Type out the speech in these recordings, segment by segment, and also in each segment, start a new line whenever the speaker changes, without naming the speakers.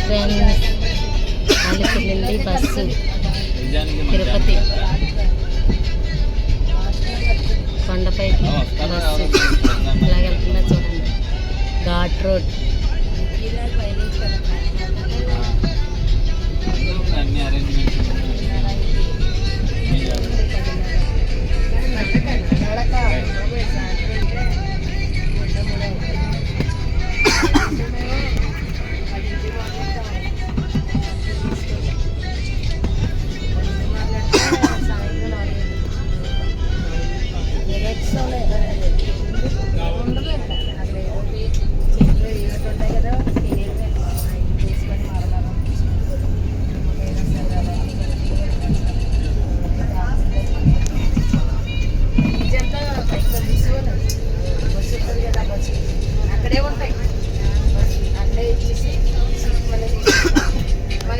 Friends అలిపిల్లి bus Tirupati. కొండపైకి bus. ఇలా వెళ్తున్నా చూడండి. ఘాట్ రోడ్.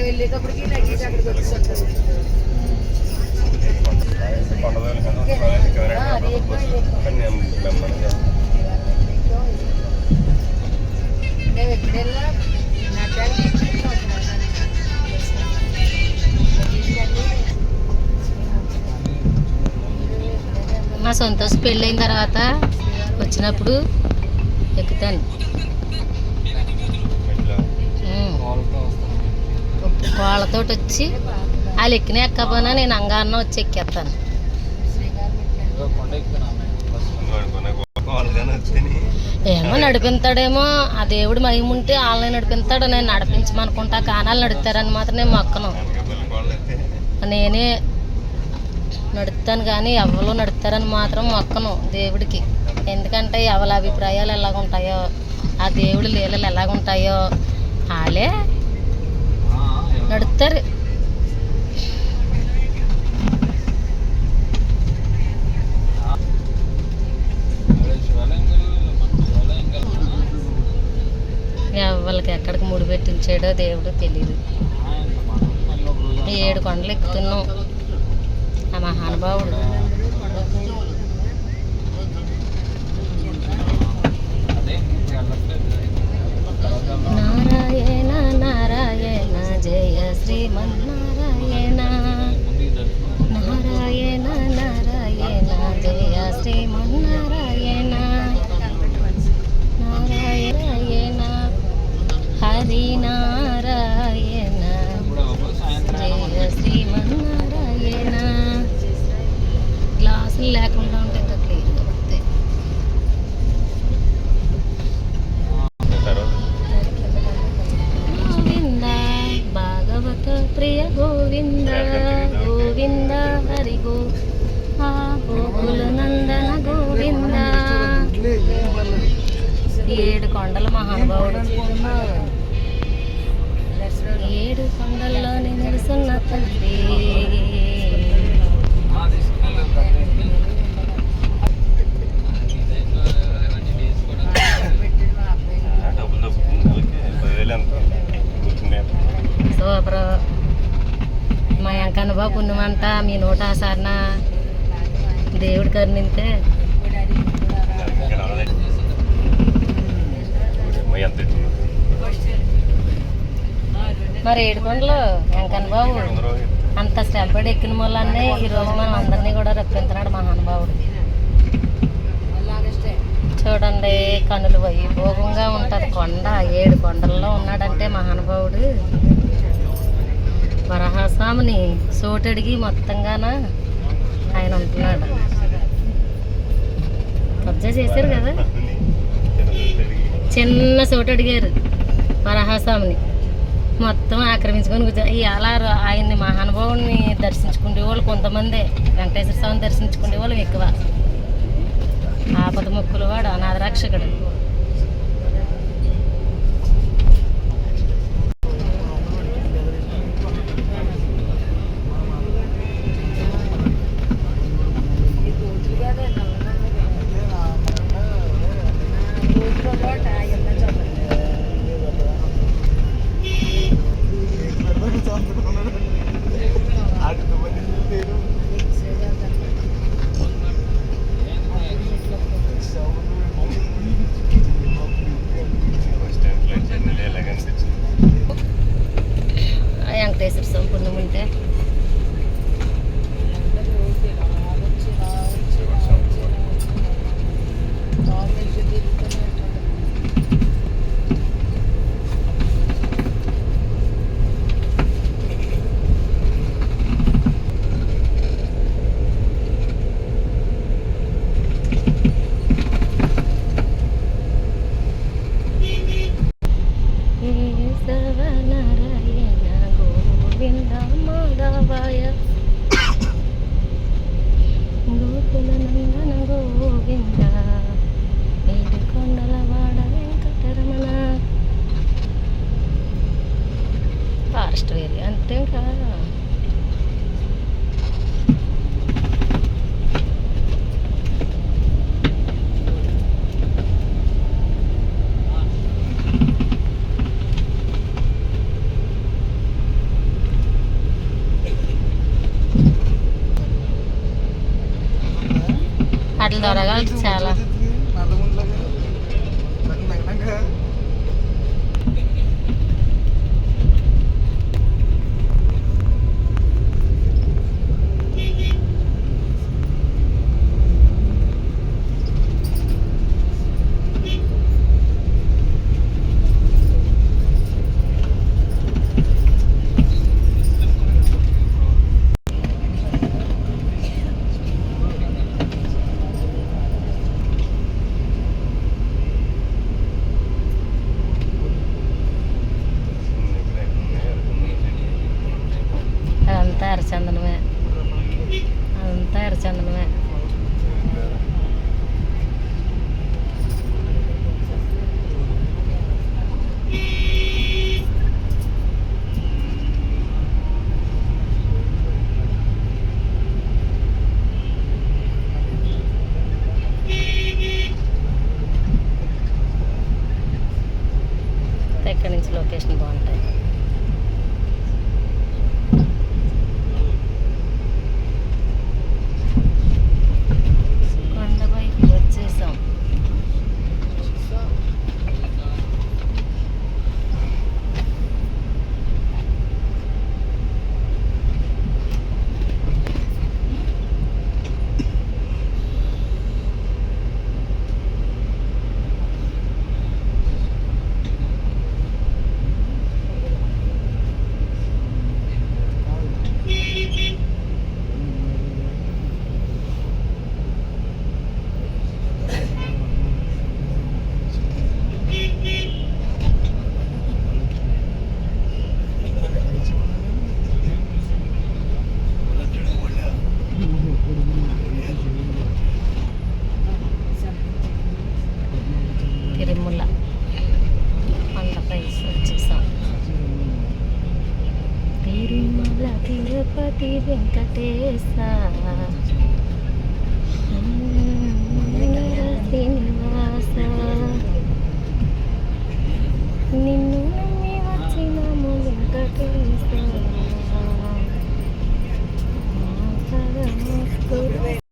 వెళ్ళేటప్పటికి లగేజ్ అక్కడికి వచ్చేస్తుంది మేము ఎక్కడ వెళ్ళినా నడ్డానికి
మా సొంత పెళ్ళైన తర్వాత వచ్చినప్పుడు ఎక్కుతాను. వాళ్ళతోటి వచ్చి వాళ్ళు ఎక్కిన ఎక్కకపోయినా నేను అంగారణ వచ్చి ఎక్కేస్తాను ఏమో నడిపిస్తాడేమో ఆ దేవుడు మహిమ ఉంటే వాళ్ళని నడిపిస్తాడు నేను నడిపించమనుకుంటా కానాలు నడుపుతారని మాత్రం నేను మొక్కను. నేనే నడుపుతాను కానీ ఎవరు నడుపుతారని మాత్రం మొక్కను దేవుడికి. ఎందుకంటే ఎవరి అభిప్రాయాలు ఎలాగుంటాయో ఆ దేవుడి లీలలు ఎలాగుంటాయో వాళ్ళే ನಡ್ತಾರೆ ఎవరికి ఎక్కడికి ముడి పెట్టించాడో దేవుడు తెలియదు ఏడు కొండలు ఎక్కుతున్నాం. ఆ మహానుభావుడు. ఏడు కొండల మహానుభావుడు. ఏడు కొండల్లో నిలుసున్న తండ్రి. సూపర్. మా ఎంకన్నబా పుణ్యమంట మీ నూట సారిన దేవుడు కరుణింతే. మరి ఏడుకొండలు వెంకన్న బాబు అంత శ్రమపడి ఎక్కిన మూలనే ఈ మనం అందరినీ కూడా రప్పించినాడు మహానుభావుడు.
అలాగే
చూడండి కనులు వైభోగంగా ఉంటుంది కొండ ఏడు కొండల్లో ఉన్నాడంటే మహానుభావుడు. వరహాస్వామిని సోటడిగి మొత్తంగాన ఆయన ఉంటున్నాడు. కబ్జా చేశారు కదా? చిన్న చోటు అడిగారు వరాహస్వామిని. మొత్తం ఆక్రమించుకొని కూర్చొని అలా ఆయన్ని మహానుభావుని దర్శించుకునే వాళ్ళు కొంతమంది. వెంకటేశ్వర స్వామిని దర్శించుకునే వాళ్ళు ఎక్కువ. ఆపద మొక్కులు వాడు అనాథరక్షకుడు వాటి దొరగాలి చాలా